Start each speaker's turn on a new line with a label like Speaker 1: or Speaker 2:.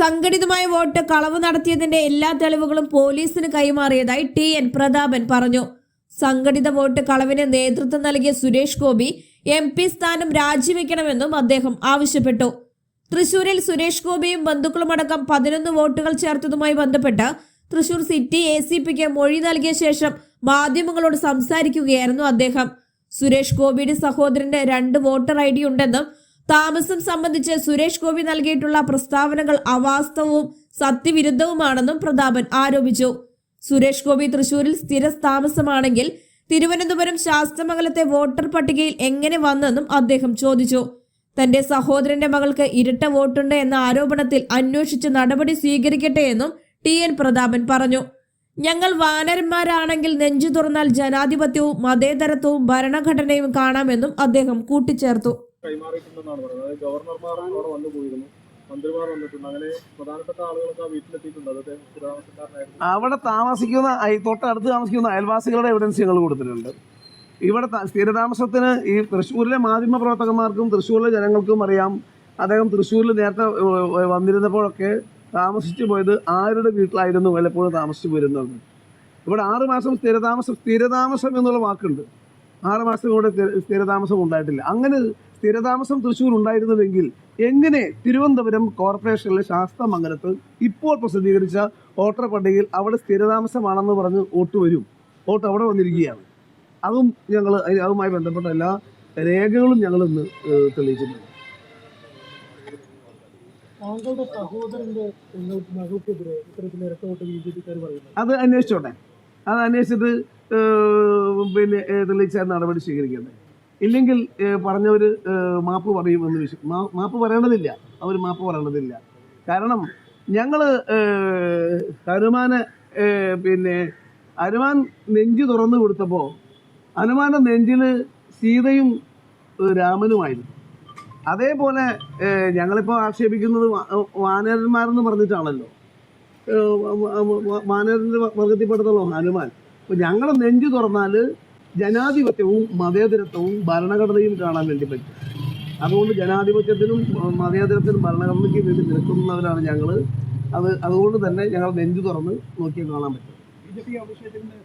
Speaker 1: സംഘടിതമായ വോട്ട് കളവ് നടത്തിയതിന്റെ എല്ലാ തെളിവുകളും പോലീസിന് കൈമാറിയതായി ടി എൻ പ്രതാപൻ പറഞ്ഞു സംഘടിത വോട്ട് കളവിന് നേതൃത്വം നൽകിയ സുരേഷ് ഗോപി എം പി സ്ഥാനം രാജിവെക്കണമെന്നും അദ്ദേഹം ആവശ്യപ്പെട്ടു തൃശൂരിൽ സുരേഷ് ഗോപിയും ബന്ധുക്കളുമടക്കം പതിനൊന്ന് വോട്ടുകൾ ചേർത്തതുമായി ബന്ധപ്പെട്ട് തൃശൂർ സിറ്റി എ സി പിക്ക് മൊഴി നൽകിയ ശേഷം മാധ്യമങ്ങളോട് സംസാരിക്കുകയായിരുന്നു അദ്ദേഹം സുരേഷ് ഗോപിയുടെ സഹോദരന്റെ രണ്ട് വോട്ടർ ഐ ഡി ഉണ്ടെന്നും താമസം സംബന്ധിച്ച് സുരേഷ് ഗോപി നൽകിയിട്ടുള്ള പ്രസ്താവനകൾ അവാസ്തവവും സത്യവിരുദ്ധവുമാണെന്നും പ്രതാപൻ ആരോപിച്ചു സുരേഷ് ഗോപി തൃശൂരിൽ സ്ഥിര താമസമാണെങ്കിൽ തിരുവനന്തപുരം ശാസ്തമംഗലത്തെ വോട്ടർ പട്ടികയിൽ എങ്ങനെ വന്നെന്നും അദ്ദേഹം ചോദിച്ചു തന്റെ സഹോദരന്റെ മകൾക്ക് ഇരട്ട വോട്ടുണ്ട് എന്ന ആരോപണത്തിൽ അന്വേഷിച്ച് നടപടി സ്വീകരിക്കട്ടെ എന്നും ടി എൻ പ്രതാപൻ പറഞ്ഞു ഞങ്ങൾ വാനരന്മാരാണെങ്കിൽ നെഞ്ചു തുറന്നാൽ ജനാധിപത്യവും മതേതരത്വവും ഭരണഘടനയും കാണാമെന്നും അദ്ദേഹം കൂട്ടിച്ചേർത്തു കൈമാറിയിട്ടുണ്ടെന്നാണ് പറയുന്നത് അതായത് ഗവർണർമാർ അവിടെ വന്നു പോയിരുന്നു മന്ത്രിമാർ
Speaker 2: വന്നിട്ടുണ്ട് അങ്ങനെ പ്രധാനപ്പെട്ട ആളുകളൊക്കെ ആ വീട്ടിലെത്തിയിട്ടുണ്ട് അതൊക്കെ സ്ഥിരാവസ്ഥക്കാരനായിരുന്നു അവിടെ താമസിക്കുന്ന തൊട്ടടുത്ത് താമസിക്കുന്ന അയൽവാസികളുടെ എവിഡൻസ് ഞങ്ങൾ കൊടുത്തിട്ടുണ്ട് ഇവിടെ സ്ഥിരതാമസത്തിന് ഈ തൃശ്ശൂരിലെ മാധ്യമ പ്രവർത്തകന്മാർക്കും തൃശ്ശൂരിലെ ജനങ്ങൾക്കും അറിയാം അദ്ദേഹം തൃശ്ശൂരിൽ നേരത്തെ വന്നിരുന്നപ്പോഴൊക്കെ താമസിച്ചു പോയത് ആരുടെ വീട്ടിലായിരുന്നു വല്ലപ്പോഴും താമസിച്ചു പോയിരുന്നത് ഇവിടെ ആറ് മാസം സ്ഥിരതാമസം സ്ഥിരതാമസം എന്നുള്ള വാക്കുണ്ട് ആറ് മാസം കൂടെ സ്ഥിരതാമസം ഉണ്ടായിട്ടില്ല അങ്ങനെ സ്ഥിരതാമസം തൃശ്ശൂർ ഉണ്ടായിരുന്നുവെങ്കിൽ എങ്ങനെ തിരുവനന്തപുരം കോർപ്പറേഷനിലെ ശാസ്ത്രമംഗലത്ത് ഇപ്പോൾ പ്രസിദ്ധീകരിച്ച വോട്ടർ പട്ടികയിൽ അവിടെ സ്ഥിരതാമസമാണെന്ന് പറഞ്ഞ് വോട്ട് വരും വോട്ട് അവിടെ വന്നിരിക്കുകയാണ് അതും ഞങ്ങൾ അതുമായി ബന്ധപ്പെട്ട എല്ലാ രേഖകളും ഞങ്ങൾ ഇന്ന് തെളിയിച്ചിട്ടുണ്ട് അത് അന്വേഷിച്ചോട്ടെ അത് അന്വേഷിച്ചിട്ട് പിന്നെ തെളിയിച്ച നടപടി സ്വീകരിക്കുന്നത് ഇല്ലെങ്കിൽ പറഞ്ഞവർ മാപ്പ് പറയുമെന്ന് വിശ്വ മാപ്പ് പറയേണ്ടതില്ല അവർ മാപ്പ് പറയേണ്ടതില്ല കാരണം ഞങ്ങൾ ഹനുമാനെ പിന്നെ ഹനുമാൻ നെഞ്ചു തുറന്നു കൊടുത്തപ്പോൾ ഹനുമാൻ്റെ നെഞ്ചിൽ സീതയും രാമനുമായിരുന്നു അതേപോലെ ഞങ്ങളിപ്പോൾ ആക്ഷേപിക്കുന്നത് വാനരന്മാരെന്ന് പറഞ്ഞിട്ടാണല്ലോ വാനരന്റെ വർഗത്തിൽപ്പെട്ടതല്ലോ ഹനുമാൻ അപ്പൊ ഞങ്ങളെ നെഞ്ചു തുറന്നാല് ജനാധിപത്യവും മതേതരത്വവും ഭരണഘടനയും കാണാൻ വേണ്ടി പറ്റും അതുകൊണ്ട് ജനാധിപത്യത്തിനും മതേതരത്തിനും ഭരണഘടനയ്ക്ക് വേണ്ടി നിൽക്കുന്നവരാണ് ഞങ്ങള് അത് അതുകൊണ്ട് തന്നെ ഞങ്ങൾ നെഞ്ചു തുറന്ന് നോക്കി കാണാൻ പറ്റും